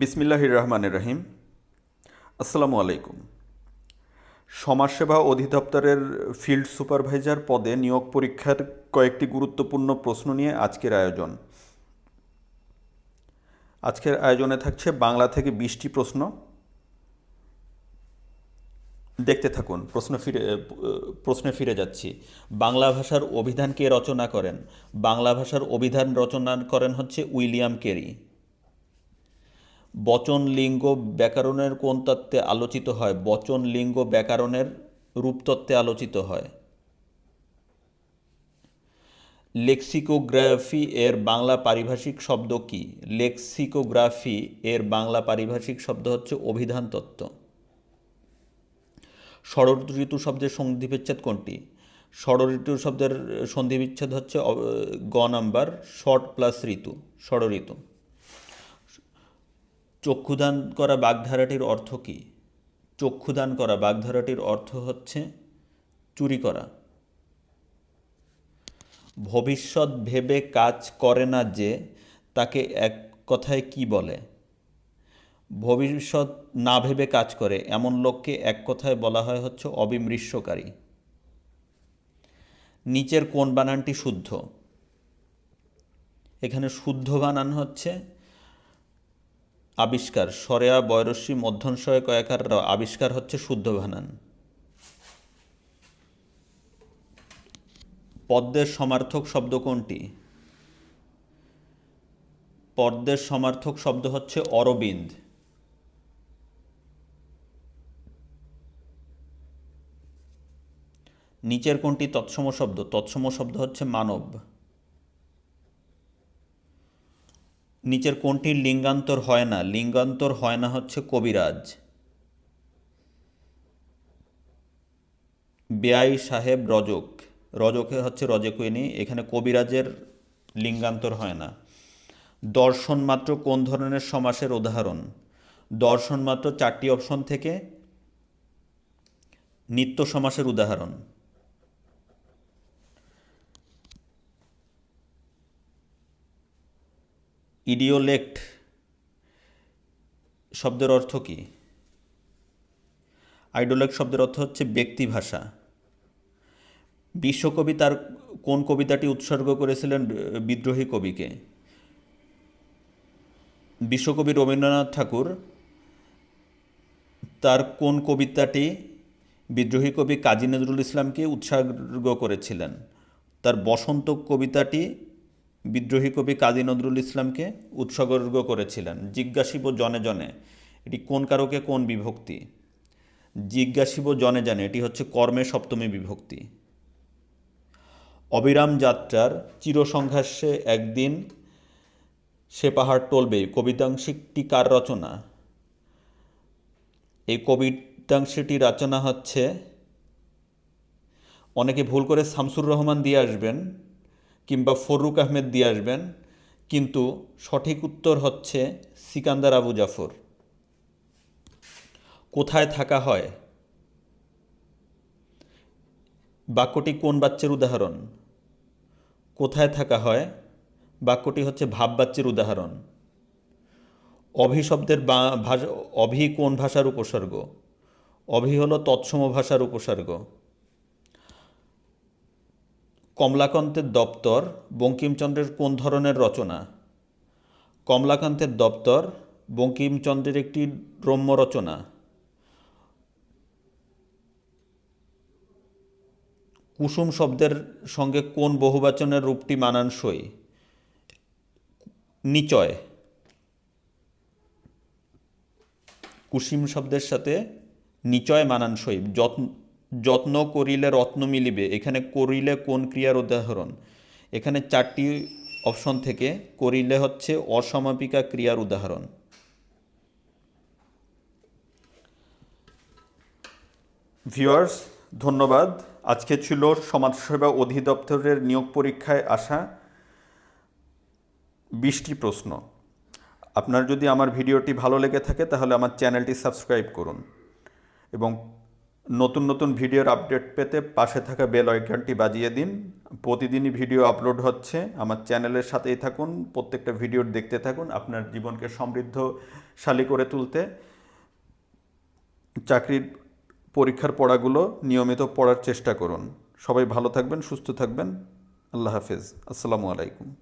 বিসমিল্লাহির রহমানির রহিম আসসালামু আলাইকুম সমাজসেবা অধিদপ্তরের ফিল্ড সুপারভাইজার পদে নিয়োগ পরীক্ষার কয়েকটি গুরুত্বপূর্ণ প্রশ্ন নিয়ে আজকের আয়োজন। আজকের আয়োজনে থাকছে বাংলা থেকে বিশটি প্রশ্ন। দেখতে থাকুন, প্রশ্ন ফিরে, প্রশ্নে ফিরে যাচ্ছি। বাংলা ভাষার অভিধান কে রচনা করেন? বাংলা ভাষার অভিধান রচনা করেন হচ্ছে উইলিয়াম কেরি। বচন লিঙ্গ ব্যাকরণের কোন তত্ত্বে আলোচিত হয়? বচন লিঙ্গ ব্যাকরণের রূপতত্ত্বে আলোচিত হয়। লেক্সিকোগ্রাফি এর বাংলা পারিভাষিক শব্দ কি? লেক্সিকোগ্রাফি এর বাংলা পারিভাষিক শব্দ হচ্ছে অভিধান তত্ত্ব। ষড় ঋতু শব্দের সন্ধিবিচ্ছেদ কোনটি? ষড় ঋতু শব্দের সন্ধিবিচ্ছেদ হচ্ছে গ নাম্বার, শর্ট প্লাস ঋতু ষড় ঋতু চক্ষুদান করা বাগধারাটির অর্থ কী? চক্ষুদান করা বাগধারাটির অর্থ হচ্ছে চুরি করা। ভবিষ্যৎ ভেবে কাজ করে না যে তাকে এক কথায় কি বলে? ভবিষ্যৎ না ভেবে কাজ করে, এমন লোককে এক কথায় বলা হয় হচ্ছে অবিমৃষ্যকারী নিচের কোন বানানটি শুদ্ধ? এখানে শুদ্ধ বানান হচ্ছে আবিষ্কার। সরেয়া বয়রস্বী মধ্যনশয় কয়াকার আবিষ্কার হচ্ছে শুদ্ধ বানান। পদ্মের সমার্থক শব্দ কোনটি? পদ্মের সমার্থক শব্দ হচ্ছে অরবিন্দ। নিচের কোনটি? তৎসম শব্দ। তৎসম শব্দ হচ্ছে মানব। নিচের কোনটির লিঙ্গান্তর হয় না? লিঙ্গান্তর হয় না হচ্ছে কবিরাজ। বেআই সাহেব রজক। রজকে হচ্ছে রজকুইনি এখানে কবিরাজের লিঙ্গান্তর হয় না। দর্শন মাত্র কোন ধরনের সমাসের উদাহরণ? দর্শন মাত্র চারটি অপশন থেকে নিত্য সমাসের উদাহরণ। ইডিওলেক্ট শব্দের অর্থ কী? আইডোলেক্ট শব্দের অর্থ হচ্ছে ব্যক্তি ভাষা। বিশ্বকবি তার কোন কবিতাটি উৎসর্গ করেছিলেন বিদ্রোহী কবিকে? বিশ্বকবি রবীন্দ্রনাথ ঠাকুর তার কোন কবিতাটি বিদ্রোহী কবি কাজী নজরুল ইসলামকে উৎসর্গ করেছিলেন? তার বসন্ত কবিতাটি বিদ্রোহী কবি কাজী নজরুল ইসলামকে উৎসর্গ করেছিলেন। জিজ্ঞাসিব জনে জনে, এটি কোন কারকে কোন বিভক্তি? জিজ্ঞাসিব জনে জানে, এটি হচ্ছে কর্মে সপ্তমী বিভক্তি। অবিরাম যাত্রার চিরসংঘর্ষে একদিন সে পাহাড় টলবে কবিতাংশিকটি কার রচনা? এই কবিতাংশটি রচনা হচ্ছে, অনেকে ভুল করে শামসুর রহমান দিয়ে আসবেন কিংবা ফরুক আহমেদ দিয়ে আসবেন, কিন্তু সঠিক উত্তর হচ্ছে সিকান্দার আবু জাফর। কোথায় থাকা হয়? বাক্যটি কোন বাচ্চার উদাহরণ? কোথায় থাকা হয়? বাক্যটি হচ্ছে ভাব বাচ্চের উদাহরণ। অভি শব্দের অভি কোন ভাষার উপসর্গ? অভি হলো তৎসম ভাষার উপসর্গ। কমলাকান্তের দপ্তর বঙ্কিমচন্দ্রের কোন ধরনের রচনা? কমলাকান্তের দপ্তর বঙ্কিমচন্দ্রের একটি রম্য রচনা। কুসুম শব্দের সঙ্গে কোন বহুবাচনের রূপটি মানানসই? নিচয়। কুসুম শব্দের সাথে নিচয় মানানসই। যত্ন যত্ন করিলে রত্ন মিলিবে। এখানে করিলে কোন ক্রিয়ার উদাহরণ? এখানে চারটি অপশন থেকে করিলে হচ্ছে অসমাপিকা ক্রিয়ার উদাহরণ। ভিউয়ার্স, ধন্যবাদ। আজকে ছিল সমাজসেবা অধিদপ্তরের নিয়োগ পরীক্ষায় আসা বিশটি প্রশ্ন। আপনার যদি আমার ভিডিওটি ভালো লেগে থাকে, তাহলে আমার চ্যানেলটি সাবস্ক্রাইব করুন এবং নতুন নতুন ভিডিওর আপডেট পেতে পাশে থাকা বেল আইকনটি বাজিয়ে দিন। প্রতিদিনই ভিডিও আপলোড হচ্ছে। আমার চ্যানেলের সাথেই থাকুন, প্রত্যেকটা ভিডিও দেখতে থাকুন আপনার জীবনকে সমৃদ্ধশালী করে তুলতে। চাকরির পরীক্ষার পড়াগুলো নিয়মিত পড়ার চেষ্টা করুন। সবাই ভালো থাকবেন, সুস্থ থাকবেন। আল্লাহ হাফেজ। আসসালামু আলাইকুম।